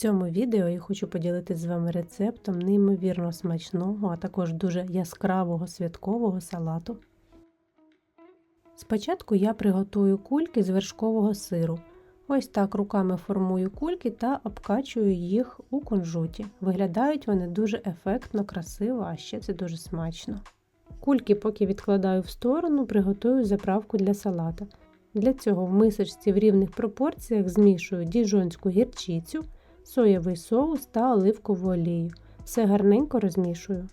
цьому відео я хочу поділитися з вами рецептом неймовірно смачного, а також дуже яскравого святкового салату. Спочатку я приготую кульки з вершкового сиру. Ось так руками формую кульки та обкачую їх у кунжуті. Виглядають вони дуже ефектно, красиво, а ще це дуже смачно. Кульки, поки відкладаю в сторону, приготую заправку для салата. Для цього в мисочці в рівних пропорціях змішую діжонську гірчицю, соєвий соус та оливкову олію. Все гарненько розмішую.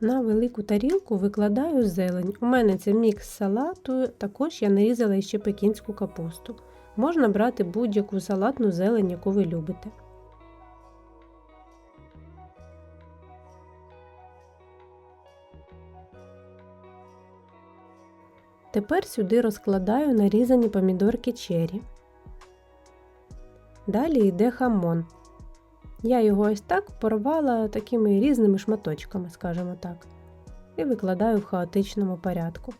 На велику тарілку викладаю зелень. У мене це мікс салату, також я нарізала ще пекінську капусту. Можна брати будь-яку салатну зелень, яку ви любите. Тепер сюди розкладаю нарізані помідорки чері. Далі йде хамон. Я його ось так порвала такими різними шматочками, скажімо так, і викладаю в хаотичному порядку.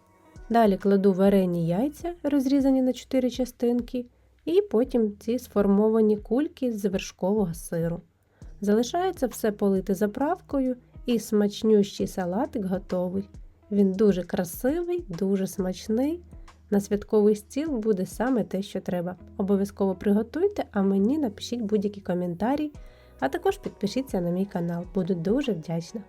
Далі кладу варені яйця, розрізані на 4 частинки, і потім ці сформовані кульки з вершкового сиру. Залишається все полити заправкою, і смачнющий салатик готовий. Він дуже красивий, дуже смачний. На святковий стіл буде саме те, що треба. Обов'язково приготуйте, а мені напишіть будь-які коментарі, а також підпишіться на мій канал. Буду дуже вдячна.